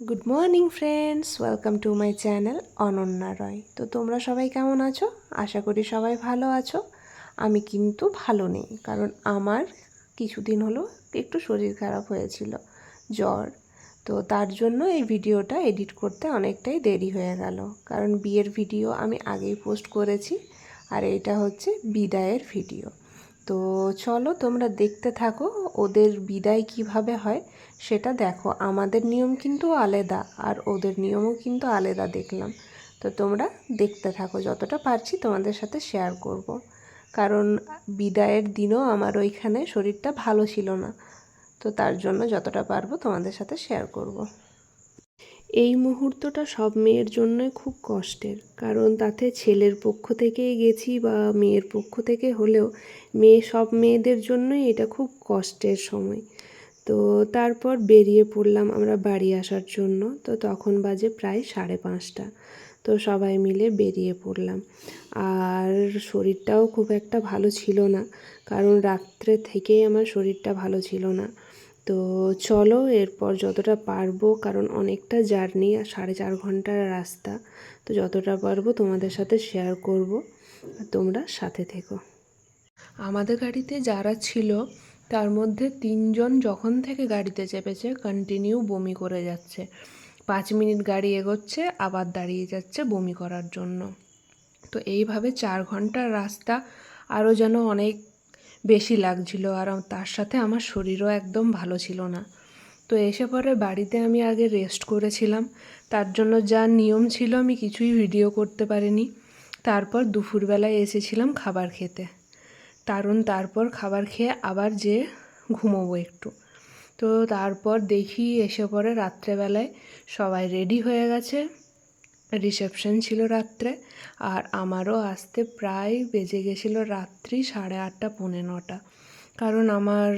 Good morning friends welcome to my channel Ananya Roy তো তোমরা সবাই কেমন আছো? আশা করি সবাই ভালো আছো। আমি কিন্তু ভালো নেই, কারণ আমার কিছুদিন হলো একটু শরীর খারাপ হয়েছিল, জ্বর। তো তার জন্য এই ভিডিওটা এডিট করতে অনেকটাই দেরি হয়ে গেল, কারণ বিয়ের ভিডিও আমি আগেই পোস্ট করেছি, আর এটা হচ্ছে বিদায়ের ভিডিও। তো চলো তোমরা দেখতে থাকো ওদের বিদায় কীভাবে হয়, সেটা দেখো আমাদের নিয়ম কিন্তু আলাদা আর ওদের নিয়মও কিন্তু আলাদা দেখলাম তো তোমরা দেখতে থাকো, যতটা পারছি তোমাদের সাথে শেয়ার করব। কারণ বিদায়ের দিনও আমার ওইখানে শরীরটা ভালো ছিল না তো তার জন্য যতটা পারব তোমাদের সাথে শেয়ার করব। এই মুহূর্তটা সব মেয়ের জন্যই খুব কষ্টের। কারণ তাতে ছেলের পক্ষ থেকেই গেছি বা মেয়ের পক্ষ থেকে হলেও মেয়ে সব মেয়েদের জন্যই এটা খুব কষ্টের সময়। তো তারপর বেরিয়ে পড়লাম আমরা বাড়ি আসার জন্য। তো তখন বাজে প্রায় সাড়ে পাঁচটা। তো সবাই মিলে বেরিয়ে পড়লাম। আর শরীরটাও খুব একটা ভালো ছিল না। কারণ রাত্রে থেকেই আমার শরীরটা ভালো ছিল না। তো চলো এরপর যতটা পারব, কারণ অনেকটা জার্নি, সাড়ে চার ঘণ্টার রাস্তা। তো যতটা পারব তোমাদের সাথে শেয়ার করব তোমরা সাথে থেকো। আমাদের গাড়িতে যারা ছিল, তার মধ্যে তিনজন যখন থেকে গাড়িতে চেপেছে কন্টিনিউ বমি করে যাচ্ছে। পাঁচ মিনিট গাড়ি এগোচ্ছে, আবার দাঁড়িয়ে যাচ্ছে বমি করার জন্য। তো এইভাবে চার ঘণ্টার রাস্তা আরও যেন অনেক বেশি লাগছিল আর তার সাথে আমার শরীরও একদম ভালো ছিল না। তো এসে পরে বাড়িতে আমি আগে রেস্ট করেছিলাম। তার জন্য যা নিয়ম ছিল আমি কিছুই ভিডিও করতে পারিনি। তারপর দুপুরবেলায় এসেছিলাম খাবার খেতে। কারণ তারপর খাবার খেয়ে আবার যে ঘুমোবো একটু। তো তারপর দেখি এসে পরে রাত্রেবেলায় সবাই রেডি হয়ে গেছে। রিসেপশন ছিল রাত্রে, আর আমারও আসতে প্রায় বেজে গেছিল রাত্রি সাড়ে আটটা, পৌনে নটা। কারণ আমার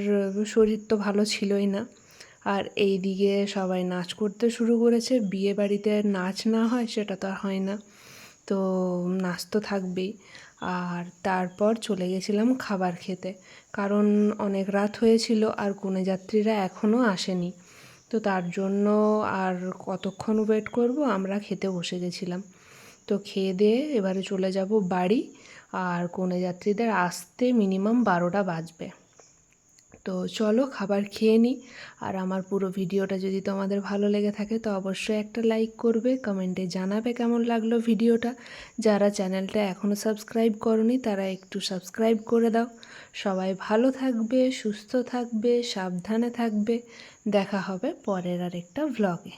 শরীর তো ভালো ছিলই না। আর এই দিকে সবাই নাচ করতে শুরু করেছে। বিয়ে বাড়িতে নাচ না হয়, সেটা তো আর হয় না। তো নাচ তো থাকবেই। আর তারপর চলে গেছিলাম খাবার খেতে। কারণ অনেক রাত হয়েছিল আর কনে যাত্রীরা এখনও আসেনি। তো তার জন্য আর কতক্ষণ ওয়েট করব? আমরা খেতে বসে গেছিলাম। তো খেয়ে দিয়ে এবারে চলে যাব বাড়ি। আর কনে যাত্রীদের আসতে মিনিমাম বারোটা বাজবে। তো চলো খাবার খেয়ে নিই। আর আমার পুরো ভিডিওটা যদি তোমাদের ভালো লেগে থাকে তো অবশ্যই একটা লাইক করবে, কমেন্টে জানাবে কেমন লাগল ভিডিওটা। যারা চ্যানেলটা এখনও সাবস্ক্রাইব করনি তারা একটু সাবস্ক্রাইব করে দাও। সবাই ভালো থাকবে, সুস্থ থাকবে, সাবধানে থাকবে। দেখা হবে পরের আর একটা ভ্লগে